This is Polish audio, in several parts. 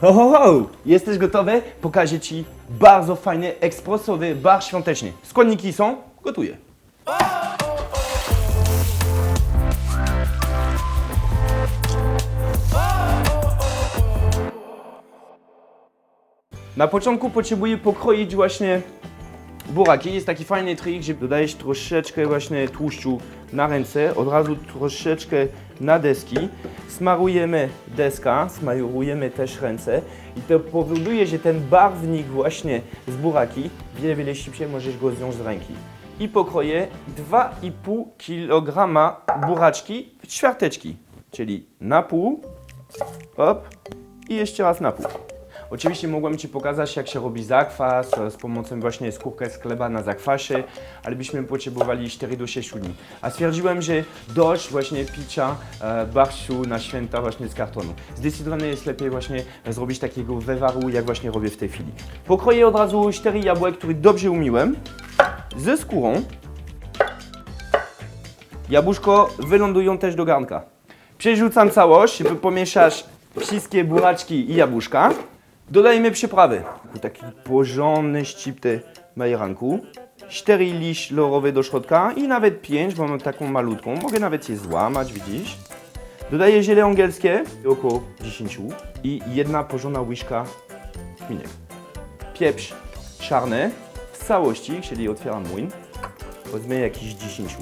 Ho, ho, ho! Jesteś gotowy? Pokażę Ci bardzo fajny, ekspresowy bar świąteczny. Składniki są? Gotuję. Na początku potrzebuję pokroić właśnie buraki. Jest taki fajny trik, że dodajesz troszeczkę właśnie tłuszczu na ręce, od razu troszeczkę na deski. Smarujemy deska, smarujemy też ręce i to powoduje, że ten barwnik właśnie z buraki wiele, wiele szybciej możesz go zdjąć z ręki. I pokroję 2,5 kg buraczki w ćwiarteczki, czyli na pół, hop i jeszcze raz na pół. Oczywiście mogłem Ci pokazać, jak się robi zakwas e, z pomocą właśnie skórkę z chleba na zakwasie, ale byśmy potrzebowali 4 do 6 dni. A stwierdziłem, że dość właśnie picia e, barszczu na święta właśnie z kartonu. Zdecydowanie jest lepiej właśnie zrobić takiego wywaru, jak właśnie robię w tej chwili. Pokroję od razu 4 jabłek, które dobrze umyłem, ze skórą. Jabłuszko wylądują też do garnka. Przerzucam całość, żeby pomieszać wszystkie buraczki i jabłuszka. Dodajemy przyprawy. Taki porządny ścipty majeranku. 4 liść lorowe do środka i nawet 5, bo mam taką malutką. Mogę nawet je złamać, widzisz? Dodaję ziele angielskie, około 10 i jedna porządna łyżka kminek. Pieprz czarny w całości, czyli otwieram młyn. Wezmę jakieś 10.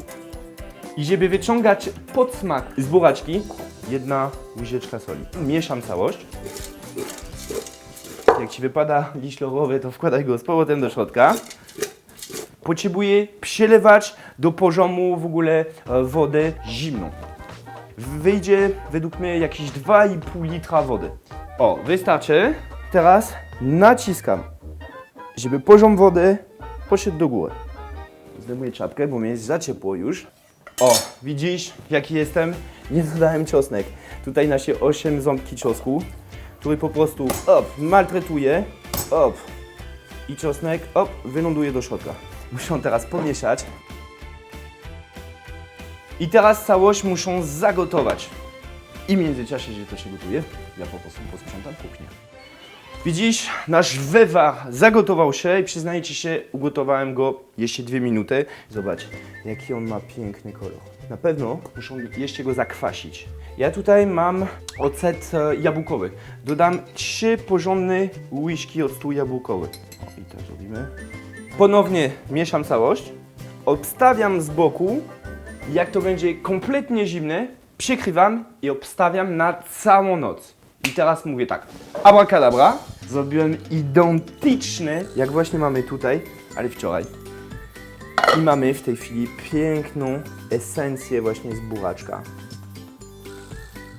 I żeby wyciągać podsmak z buraczki, jedna łyżeczka soli. Mieszam całość. Jak Ci wypada liść to wkładaj go z powrotem do środka. Potrzebuję przelewać do poziomu w ogóle e, wodę zimną. Wyjdzie według mnie jakieś 2,5 litra wody. O, wystarczy. Teraz naciskam, żeby poziom wody poszedł do góry. Zdejmuję czapkę, bo mi jest za ciepło już. O, widzisz jaki jestem? Nie dodałem czosnek. Tutaj nasze 8 ząbki czosnku, który po prostu op, maltretuje, op i czosnek, op, wyląduje do środka. Muszą teraz pomieszać. I teraz całość muszą zagotować. I w międzyczasie, że to się gotuje, ja po prostu posprzątam kuchnię. Widzisz, nasz wywar zagotował się i przyznaję Ci się, ugotowałem go jeszcze dwie minuty. Zobacz, jaki on ma piękny kolor. Na pewno muszą jeszcze go zakwasić. Ja tutaj mam ocet e, jabłkowy. Dodam trzy porządne łyżki octu jabłkowy. O, i tak zrobimy. Ponownie mieszam całość. Obstawiam z boku. Jak to będzie kompletnie zimne, przykrywam i obstawiam na całą noc. I teraz mówię tak. Abracadabra. Zrobiłem identyczne, jak właśnie mamy tutaj, ale wczoraj. I mamy w tej chwili piękną esencję właśnie z buraczka.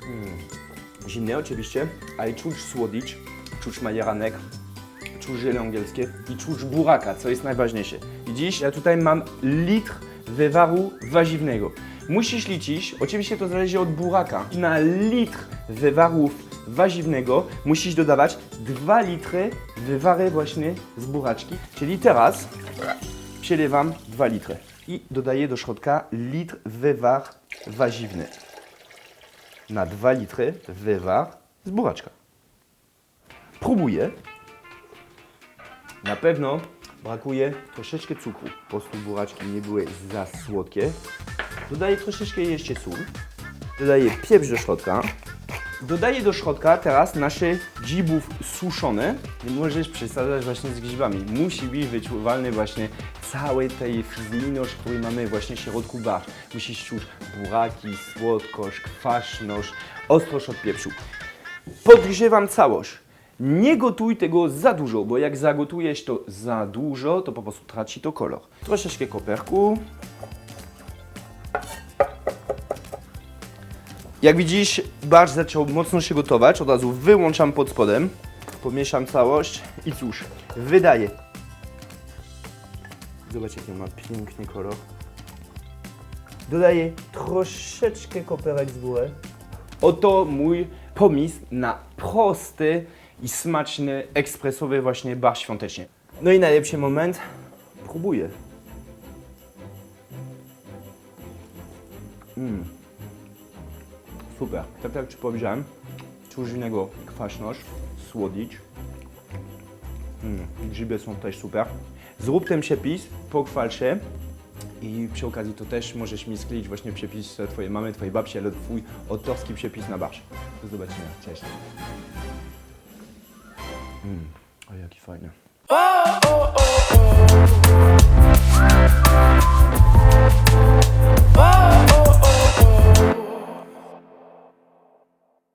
Mm. Zimne oczywiście, ale czuć słodycz, czuć majeranek, czuć ziele angielskie i czuć buraka, co jest najważniejsze. Widzisz, ja tutaj mam litr wywaru warzywnego. Musisz liczyć, oczywiście to zależy od buraka. Na litr wywaru warzywnego musisz dodawać 2 litry wywary właśnie z buraczki. Czyli teraz przelewam 2 litry i dodaję do środka litr wywar warzywny. Na 2 litry wywar z buraczka. Próbuję. Na pewno brakuje troszeczkę cukru. Po prostu buraczki nie były za słodkie. Dodaję troszeczkę jeszcze sól. Dodaję pieprz do środka. Dodaję do środka teraz nasze grzybów suszone. Nie możesz przesadzać właśnie z grzybami. Musi być wyczuwalny właśnie całej tej fizjność, której mamy właśnie w środku bar. Musisz czuć buraki, słodkość, kwaśność, ostrość od pieprzu. Podgrzewam całość. Nie gotuj tego za dużo, bo jak zagotujesz to za dużo, to po prostu traci to kolor. Troszeczkę koperku. Jak widzisz, barsz zaczął mocno się gotować. Od razu wyłączam pod spodem. Pomieszam całość i cóż, wydaję. Zobacz, jaki ma piękny kolor. Dodaję troszeczkę koperek z góry. Oto mój pomysł na prosty i smaczny, ekspresowy właśnie bar świąteczny. No i najlepszy moment. Próbuję. Mm. Super. Tak jak Ci powiedziałem, czuć innego kwaśność, słodycz. Mm, grzyby są też super. Zrób ten przepis, pochwal się i przy okazji to też możesz mi skleić właśnie przepis twojej mamy, twojej babci, ale twój autorski przepis na barsz. Do zobaczenia. Cześć. Mm. O, jaki fajny.